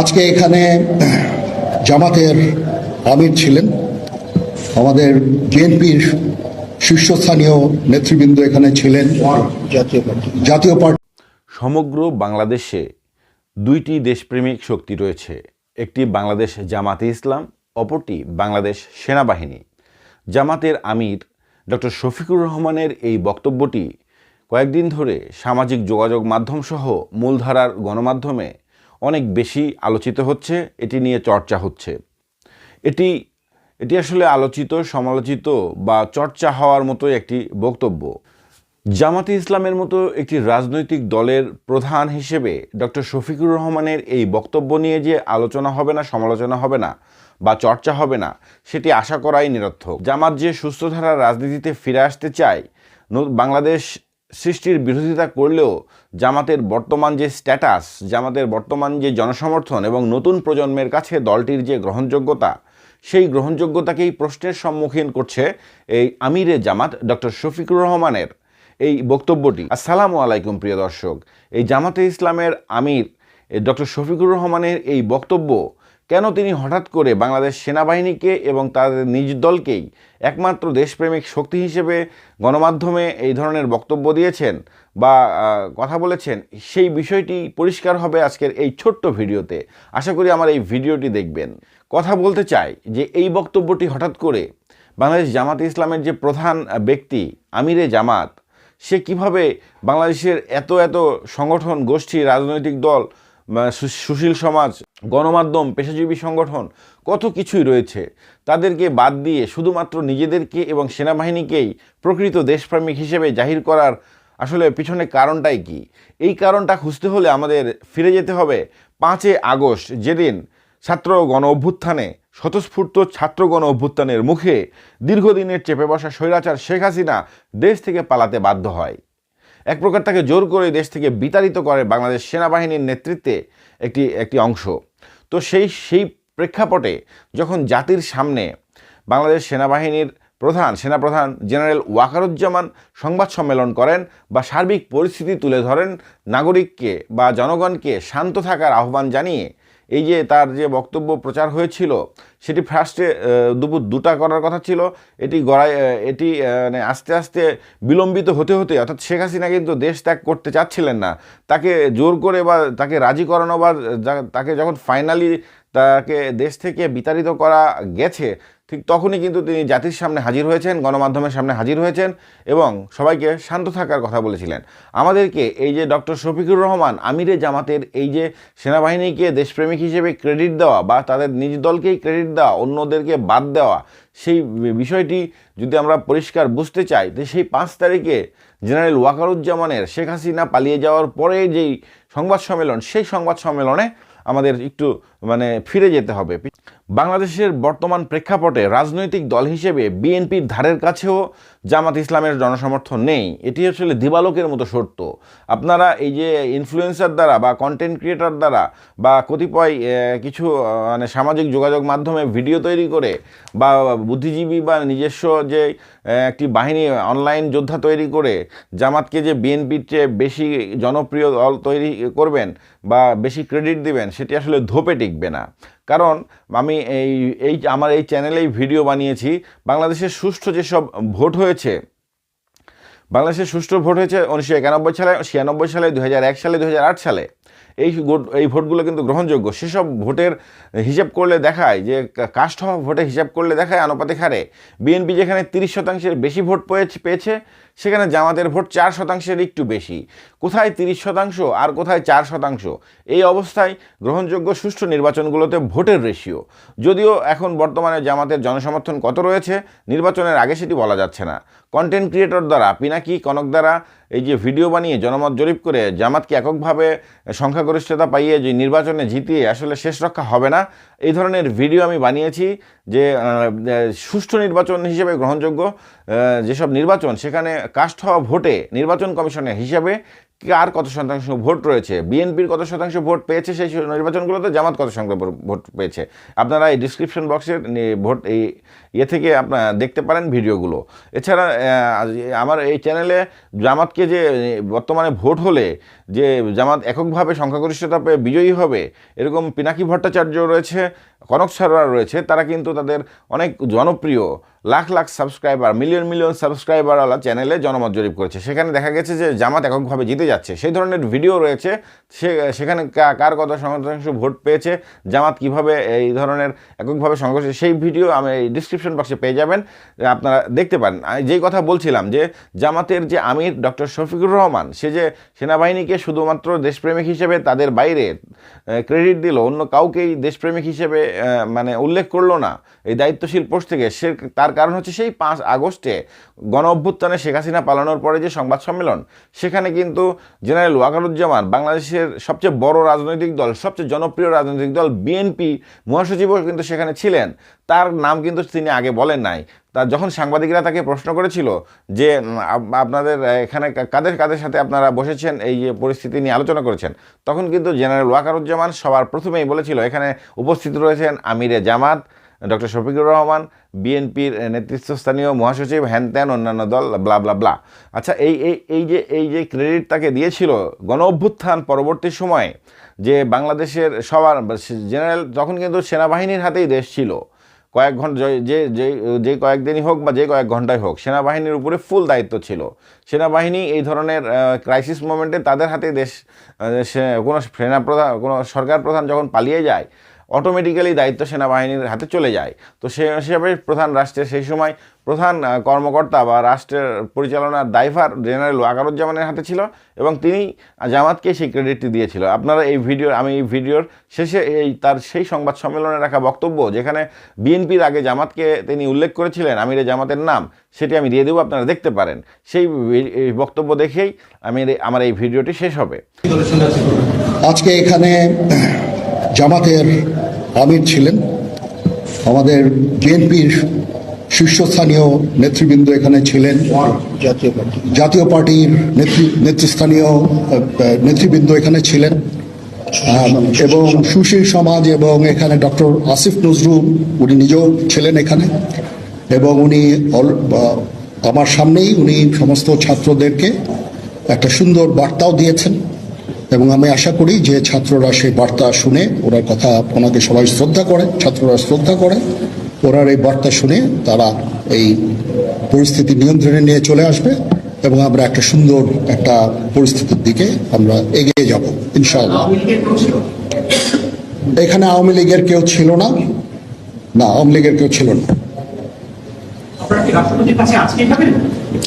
আজকে এখানে জামাতের আমির ছিলেন। আমাদের বিএনপির শীর্ষস্থানীয় নেতৃবৃন্দ এখানে ছিলেন। জাতীয় পার্টি। সমগ্র বাংলাদেশে দুইটি দেশপ্রেমিক শক্তি রয়েছে। একটি বাংলাদেশ জামাতে ইসলাম, অপরটি বাংলাদেশ সেনাবাহিনী। জামাতের আমির ডক্টর শফিকুর রহমানের এই বক্তব্যটি কয়েকদিন ধরে সামাজিক যোগাযোগ মাধ্যমসহ মূলধারার গণমাধ্যমে অনেক বেশি আলোচিত হচ্ছে, এটি নিয়ে চর্চা হচ্ছে। এটি এটি আসলে আলোচিত, সমালোচিত বা চর্চা হওয়ার মতোই একটি বক্তব্য। জামাতে ইসলামের মতো একটি রাজনৈতিক দলের প্রধান হিসেবে ডক্টর শফিকুর রহমানের এই বক্তব্য নিয়ে যে আলোচনা হবে না, সমালোচনা হবে না বা চর্চা হবে না, সেটি আশা করাই নিরর্থক। জামাত যে সুস্থধারার রাজনীতিতে ফিরে আসতে চায় বাংলাদেশ সৃষ্টির বিরোধিতা করলেও জামাতের বর্তমান যে স্ট্যাটাস, জামাতের বর্তমান যে জনসমর্থন এবং নতুন প্রজন্মের কাছে দলটির যে গ্রহণযোগ্যতা, সেই গ্রহণযোগ্যতাকেই প্রশ্নের সম্মুখীন করছে এই আমিরে জামাত ডক্টর শফিকুর রহমানের এই বক্তব্যটি। আসসালামু আলাইকুম প্রিয় দর্শক, এই জামাতে ইসলামের আমির ডক্টর শফিকুর রহমানের এই বক্তব্য কেন তিনি হঠাৎ করে বাংলাদেশ সেনাবাহিনীকে এবং তাদের নিজ দলকেই একমাত্র দেশপ্রেমিক শক্তি হিসেবে গণমাধ্যমে এই ধরনের বক্তব্য দিয়েছেন বা কথা বলেছেন, সেই বিষয়টি পরিষ্কার হবে আজকের এই ছোট্ট ভিডিওতে। আশা করি আমার এই ভিডিওটি দেখবেন। কথা বলতে চাই যে এই বক্তব্যটি হঠাৎ করে বাংলাদেশ জামাতে ইসলামের যে প্রধান ব্যক্তি আমিরে জামাত, সে কীভাবে বাংলাদেশের এত এত সংগঠন, গোষ্ঠী, রাজনৈতিক দল সুশীল সমাজ গণমাধ্যম, পেশাজীবী সংগঠন, কত কিছুই রয়েছে। তাদেরকে বাদ দিয়ে শুধুমাত্র নিজেদেরকে এবং সেনাবাহিনীকেই প্রকৃত দেশপ্রেমিক হিসেবে জাহির করার আসলে পিছনে কারণটাই কি? এই কারণটা খুঁজতে হলে আমাদের ফিরে যেতে হবে পাঁচে আগস্ট, যেদিন ছাত্র গণ অভ্যুত্থানে, স্বতঃস্ফূর্ত ছাত্র গণ অভ্যুত্থানের মুখে দীর্ঘদিনের চেপে বসা স্বৈরাচার শেখ হাসিনা দেশ থেকে পালাতে বাধ্য হয়। এক প্রকার তাকে জোর করে দেশ থেকে বিতাড়িত করে বাংলাদেশ সেনাবাহিনীর নেতৃত্বে একটি একটি অংশ। তো সেই সেই প্রেক্ষাপটে যখন জাতির সামনে বাংলাদেশ সেনাবাহিনীর প্রধান, সেনাপ্রধান জেনারেল ওয়াকারুজ্জামান সংবাদ সম্মেলন করেন বা সার্বিক পরিস্থিতি তুলে ধরেন, নাগরিককে বা জনগণকে শান্ত থাকার আহ্বান জানিয়ে এই যে তার যে বক্তব্য প্রচার হয়েছিল, সেটি ফার্স্টে দুপুর দুটা করার কথা ছিল। এটি গড়াই এটি মানে আস্তে আস্তে বিলম্বিত হতে হতে, অর্থাৎ শেখ হাসিনা কিন্তু দেশ ত্যাগ করতে চাচ্ছিলেন না। তাকে জোর করে বা তাকে রাজি করানো বা তাকে যখন ফাইনালি তাকে দেশ থেকে বিতাড়িত করা গেছে ঠিক তখনই কিন্তু তিনি জাতির সামনে হাজির হয়েছেন, গণমাধ্যমের সামনে হাজির হয়েছেন এবং সবাইকে শান্ত থাকার কথা বলেছিলেন। আমাদেরকে এই যে ডক্টর শফিকুর রহমান, আমিরে জামাতের এই যে সেনাবাহিনীকে দেশপ্রেমিক হিসেবে ক্রেডিট দেওয়া বা তাদের নিজ দলকেই ক্রেডিট দেওয়া, অন্যদেরকে বাদ দেওয়া, সেই বিষয়টি যদি আমরা পরিষ্কার বুঝতে চাই, তো সেই পাঁচ তারিখে জেনারেল ওয়াকারুজ্জামানের শেখ হাসিনা পালিয়ে যাওয়ার পরে যেই সংবাদ সম্মেলন, সেই সংবাদ সম্মেলনে আমাদের একটু মানে ফিরে যেতে হবে। বাংলাদেশের বর্তমান প্রেক্ষাপটে রাজনৈতিক দল হিসেবে বিএনপির ধারের কাছেও জামাত ইসলামের জনসমর্থন নেই। এটি আসলে দিবালোকের মতো সত্য। আপনারা এই যে ইনফ্লুয়েন্সার দ্বারা বা কন্টেন্ট ক্রিয়েটর দ্বারা বা কতিপয় কিছু মানে সামাজিক যোগাযোগ মাধ্যমে ভিডিও তৈরি করে বা বুদ্ধিজীবী বা নিজস্ব যে একটি বাহিনী অনলাইন যোদ্ধা তৈরি করে জামাতকে যে বিএনপির চেয়ে বেশি জনপ্রিয় দল তৈরি করবেন বা বেশি ক্রেডিট দিবেন, সেটি আসলে ধোপে টিকবে না। কারণ আমি এই এই আমার এই চ্যানেলেই ভিডিও বানিয়েছি, বাংলাদেশের সুষ্ঠু যেসব ভোট হয়েছে, বাংলাদেশের সুষ্ঠু ভোট হয়েছে উনিশশো একানব্বই সালে, ছিয়ানব্বই সালে দু সালে দু হাজার আট সালে। এই এই ভোটগুলো কিন্তু গ্রহণযোগ্য। সেসব ভোটের হিসাব করলে দেখায় যে কাস্ট হওয়া ভোটে হিসাব করলে দেখায় আনুপাতিক হারে। বিএনপি যেখানে তিরিশ শতাংশের বেশি ভোট পেয়েছে সেখানে জামাতের ভোট চার শতাংশের একটু বেশি। কোথায় তিরিশ শতাংশ আর কোথায় চার শতাংশ? এই অবস্থায় গ্রহণযোগ্য সুষ্ঠু নির্বাচনগুলোতে ভোটের রেশিও। যদিও এখন বর্তমানে জামাতের জনসমর্থন কত রয়েছে, নির্বাচনের আগে সেটি বলা যাচ্ছে না। কন্টেন্ট ক্রিয়েটর দ্বারা, পিনাকি কনক দ্বারা এই যে ভিডিও বানিয়ে জনমত জরিপ করে জামাতকে এককভাবে সংখ্যাগরিষ্ঠতা পাইয়ে যে নির্বাচনে জিতিয়ে আসলে শেষ রক্ষা হবে না, এই ধরনের ভিডিও আমি বানিয়েছি যে সুষ্ঠু নির্বাচন হিসেবে গ্রহণযোগ্য যেসব নির্বাচন সেখানে কাস্ট হওয়া ভোটে নির্বাচন কমিশনের হিসাবে কার কত শতাংশ ভোট রয়েছে? বিএনপির কত শতাংশ ভোট পেয়েছে সেই নির্বাচনগুলোতে? জামাত কত সংখ্যা ভোট পেয়েছে? আপনারা এই ডিসক্রিপশন বক্সের ভোট এই ইয়ে থেকে আপনারা দেখতে পারেন ভিডিওগুলো। এছাড়া আমার এই চ্যানেলে জামাতকে যে, বর্তমানে ভোট হলে যে জামাত এককভাবে সংখ্যাগরিষ্ঠতা পেয়ে বিজয়ী হবে, এরকম পিনাকি ভট্টাচার্য রয়েছে, কনক সারোয়ার রয়েছে, তারা কিন্তু তাদের অনেক জনপ্রিয় lakh lakh subscriber million million সাবস্ক্রাইবারওয়ালা চ্যানেলে জনমত জরিপ করেছে। সেখানে দেখা গেছে যে জামাত এককভাবে জিতে যাচ্ছে। সেই ধরনের ভিডিও রয়েছে। সে, সেখানে কার কত শতাংশ ভোট পেয়েছে, জামাত কীভাবে এই ধরনের এককভাবে সংঘর্ষ সেই ভিডিও আমি এই ডিসক্রিপশন বক্সে পেয়ে যাবেন। আপনারা দেখতে পারেন। যেই কথা বলছিলাম যে জামাতের যে আমির ডক্টর শফিকুর রহমান, সে যে সেনাবাহিনীকে শুধুমাত্র দেশপ্রেমিক হিসেবে তাদের বাইরে ক্রেডিট দিল, অন্য কাউকেই দেশপ্রেমিক হিসেবে মানে উল্লেখ করল না, এই দায়িত্বশীল পোস্ট থেকে, সে তার কারণ হচ্ছে সেই পাঁচ আগস্টে গণ অভ্যুত্থানে শেখ হাসিনা পালানোর পরে যে সংবাদ সম্মেলন, সেখানে কিন্তু জেনারেল ওয়াকারুজ্জামান বাংলাদেশের সবচেয়ে বড় রাজনৈতিক দল, সবচেয়ে জনপ্রিয় রাজনৈতিক দল বিএনপি মহাসচিবও কিন্তু সেখানে ছিলেন। তার নাম কিন্তু তিনি আগে বলেন নাই। তা যখন সাংবাদিকরা তাকে প্রশ্ন করেছিল যে আপনাদের এখানে কাদের কাদের সাথে আপনারা বসেছেন, এই যে পরিস্থিতি নিয়ে আলোচনা করেছেন? তখন কিন্তু জেনারেল ওয়াকারুজ্জামান সবার প্রথমেই বলেছিল, এখানে উপস্থিত রয়েছেন আমিরে জামাত ডক্টর শফিকুর রহমান, বিএনপির নেতৃত্বস্থানীয় মহাসচিব, হ্যান ত্যান, অন্যান্য দল ব্লা ব্লা ব্লা আচ্ছা এই এই এই যে এই যে ক্রেডিট তাকে দিয়েছিল গণ অভ্যুত্থান পরবর্তী সময়ে, যে বাংলাদেশের সবার জেনারেল তখন কিন্তু সেনাবাহিনীর হাতেই দেশ ছিল, কয়েক ঘণ্টা, যে যে, যে- কয়েকদিনই হোক বা যে কয়েক ঘন্টায় হোক, সেনাবাহিনীর উপরে ফুল দায়িত্ব ছিল। সেনাবাহিনী এই ধরনের ক্রাইসিস মোমেন্টে তাদের হাতে দেশ কোনো সেনাপ্রধান, কোনো সরকার প্রধান যখন পালিয়ে যায় অটোমেটিক্যালি দায়িত্ব সেনাবাহিনীর হাতে চলে যায়। তো সে হিসাবে প্রধান রাষ্ট্রের সেই সময় প্রধান কর্মকর্তা বা রাষ্ট্রের পরিচালনার দায়ভার জেনারেল ওয়াকারুজ্জামানের হাতে ছিল এবং তিনি জামাতকে সেই ক্রেডিটটি দিয়েছিল। আপনারা এই ভিডিও আমি এই ভিডিওর শেষে এই তার সেই সংবাদ সম্মেলনে রাখা বক্তব্য যেখানে বিএনপির আগে জামাতকে তিনি উল্লেখ করেছিলেন, আমিরে জামাতের নাম, সেটি আমি দিয়ে দেবো, আপনারা দেখতে পারেন। সেই বক্তব্য দেখেই আমি আমার এই ভিডিওটি শেষ হবে। আজকে এখানে জামাতের আমির ছিলেন। আমাদের বিএনপির শীর্ষস্থানীয় নেতৃবৃন্দ এখানে ছিলেন। জাতীয় পার্টির নেতৃ, নেতৃস্থানীয় নেতৃবৃন্দ এখানে ছিলেন। এবং সুশীল সমাজ এবং এখানে ডক্টর আসিফ নজরুল উনি নিজেও ছিলেন এখানে। এবং উনি আমার সামনেই উনি সমস্ত ছাত্রদেরকে একটা সুন্দর বার্তাও দিয়েছেন। এবং আমি আশা করি যে ছাত্ররা সেই বার্তা শুনে ওনার কথা ওনাকে সবাই শ্রদ্ধা করে ছাত্ররা শ্রদ্ধা করে ওনার এই বার্তা শুনে তারা এই পরিস্থিতি নিয়ন্ত্রণে নিয়ে চলে আসবে এবং আমরা একটা সুন্দর একটা পরিস্থিতির দিকে আমরা এগিয়ে যাব ইনশাআল্লাহ। এখানে আওয়ামী লীগের কেউ ছিল না? না আওয়ামী লীগের কেউ ছিল না।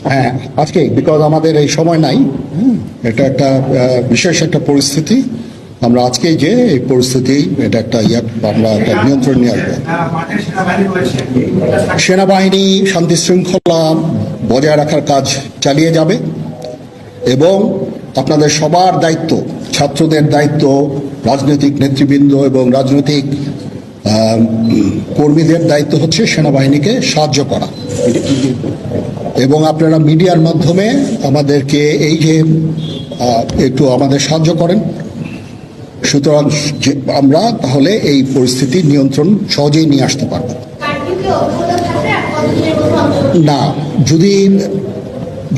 হ্যাঁ আজকে বিকজ আমাদের এই সময় নাই এটা একটা বিশেষ একটা পরিস্থিতি। আমরা আজকে যে এই পরিস্থিতি, এটা একটা ইয়া আমরা একটা নিয়ন্ত্রণ নিয়ে আসব। সেনাবাহিনী শান্তি শৃঙ্খলা বজায় রাখার কাজ চালিয়ে যাবে এবং আপনাদের সবার দায়িত্ব, ছাত্রদের দায়িত্ব, রাজনৈতিক নেতৃবৃন্দ এবং রাজনৈতিক কর্মীদের দায়িত্ব হচ্ছে সেনাবাহিনীকে সাহায্য করা। এবং আপনারা মিডিয়ার মাধ্যমে আমাদেরকে এই যে একটু আমাদের সাহায্য করেন। সুতরাং আমরা তাহলে এই পরিস্থিতি নিয়ন্ত্রণ সহজেই নিয়ে আসতে পারব। না, যদি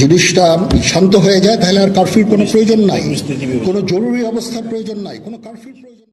জিনিসটা শান্ত হয়ে যায়, তাহলে আর কারফিউর কোনো প্রয়োজন নাই। কোনো জরুরি অবস্থার প্রয়োজন নাই, কোনো কারফিউর প্রয়োজন